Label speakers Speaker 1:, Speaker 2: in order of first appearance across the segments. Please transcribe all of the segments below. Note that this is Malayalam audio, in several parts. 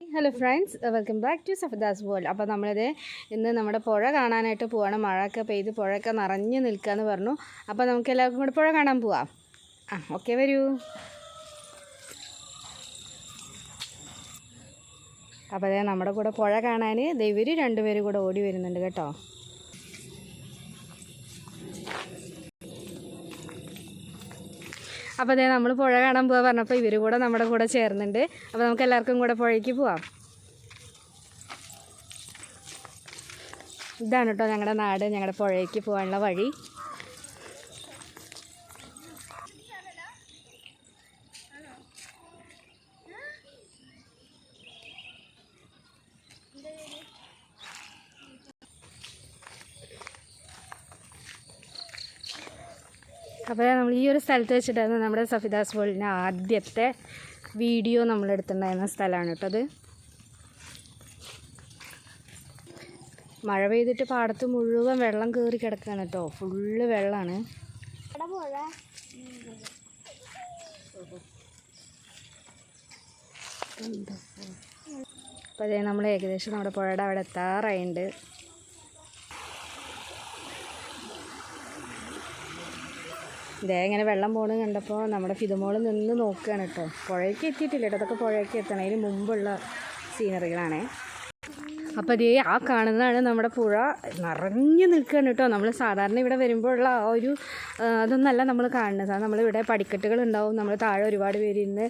Speaker 1: Hello friends welcome back to Safadas world അപ്പോൾ നമ്മളിത് ഇന്ന് നമ്മുടെ പുഴ കാണാനായിട്ട് പോവാണ്. മഴയൊക്കെ പെയ്ത് പുഴയൊക്കെ നിറഞ്ഞു നിൽക്കാന്ന് പറഞ്ഞു. അപ്പോൾ നമുക്ക് എല്ലാവർക്കും കൂടെ പുഴ കാണാൻ പോവാം. ആ ഓക്കെ വരൂ. അപ്പോൾ അതെ നമ്മുടെ കൂടെ പുഴ കാണാൻ ദൈവര് രണ്ടുപേരും കൂടെ ഓടി വരുന്നുണ്ട് കേട്ടോ. അപ്പോൾ അതെ നമ്മൾ പുഴ കാണാൻ പോകാൻ പറഞ്ഞപ്പോൾ ഇവർ കൂടെ നമ്മുടെ കൂടെ ചേർന്നുണ്ട്. അപ്പോൾ നമുക്ക് എല്ലാവർക്കും കൂടെ പുഴയ്ക്ക് പോവാം. ഇതാണ് കേട്ടോ ഞങ്ങളുടെ നാട് ഞങ്ങളുടെ പുഴയ്ക്ക് പോകാനുള്ള വഴി. അപ്പോൾ നമ്മൾ ഈ ഒരു സ്ഥലത്ത് വെച്ചിട്ടായിരുന്നു നമ്മുടെ സഫിദാസ് വേൾഡിന്റെ ആദ്യത്തെ വീഡിയോ നമ്മൾ എടുത്തിട്ടുണ്ടായിരുന്ന സ്ഥലമാണ് കേട്ടോ അത്. മഴ പെയ്തിട്ട് പാടത്ത് മുഴുവൻ വെള്ളം കയറി കിടക്കുകയാണ് കേട്ടോ. ഫുള്ള് വെള്ളമാണ് അപ്പോൾ അതേ നമ്മൾ ഏകദേശം നമ്മുടെ പുഴയുടെ അവിടെ എത്താറായിട്ടുണ്ട് ഇതേ ഇങ്ങനെ വെള്ളം പോകണത് കണ്ടപ്പോൾ നമ്മുടെ ഫിതുമോൾ നിന്ന് നോക്കുകയാണ് കേട്ടോ. പുഴയ്ക്ക് എത്തിയിട്ടില്ല കേട്ടോ. അതൊക്കെ പുഴയ്ക്ക് എത്തണതിന് മുമ്പുള്ള സീനറികളാണേ. അപ്പോൾ ഇതേ ആ കാണുന്നതാണ് നമ്മുടെ പുഴ. നിറഞ്ഞു നിൽക്കുകയാണ് കേട്ടോ. നമ്മൾ സാധാരണ ഇവിടെ വരുമ്പോഴുള്ള ആ ഒരു അതൊന്നല്ല നമ്മൾ കാണുന്നത്. നമ്മളിവിടെ പടിക്കെട്ടുകൾ ഉണ്ടാവും നമ്മൾ താഴെ ഒരുപാട് പേര് ഇന്ന്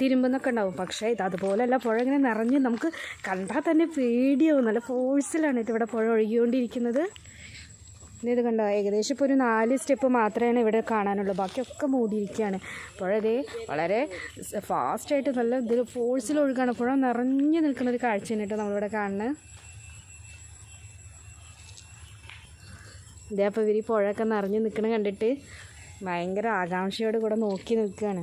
Speaker 1: തിരുമ്പെന്നൊക്കെ ഉണ്ടാവും. പക്ഷേ ഇത് അതുപോലെയല്ല പുഴ ഇങ്ങനെ നിറഞ്ഞ് നമുക്ക് കണ്ടാൽ തന്നെ പേടിയാവും. നല്ല ഫോഴ്സിലാണ് ഇത് ഇവിടെ പുഴ ഒഴുകിക്കൊണ്ടിരിക്കുന്നത്. ഇത് കണ്ടോ? ഏകദേശം ഇപ്പോൾ ഒരു നാല് സ്റ്റെപ്പ് മാത്രമേ ഇവിടെ കാണാനുള്ളൂ. ബാക്കിയൊക്കെ മൂടിയിരിക്കുകയാണ് പുഴ ഇതേ വളരെ ഫാസ്റ്റായിട്ട് നല്ല ഇതിൽ ഫോഴ്സിൽ ഒഴുകാണ്. പുഴ നിറഞ്ഞു നിൽക്കുന്ന ഒരു കാഴ്ചയാണ് കേട്ടോ നമ്മളിവിടെ കാണുന്നത്. ഇതേ അപ്പോൾ ഇവർ ഈ പുഴയൊക്കെ നിറഞ്ഞു നിൽക്കണ കണ്ടിട്ട് ഭയങ്കര ആകാംക്ഷയോട് കൂടെ നോക്കി നിൽക്കുകയാണ്.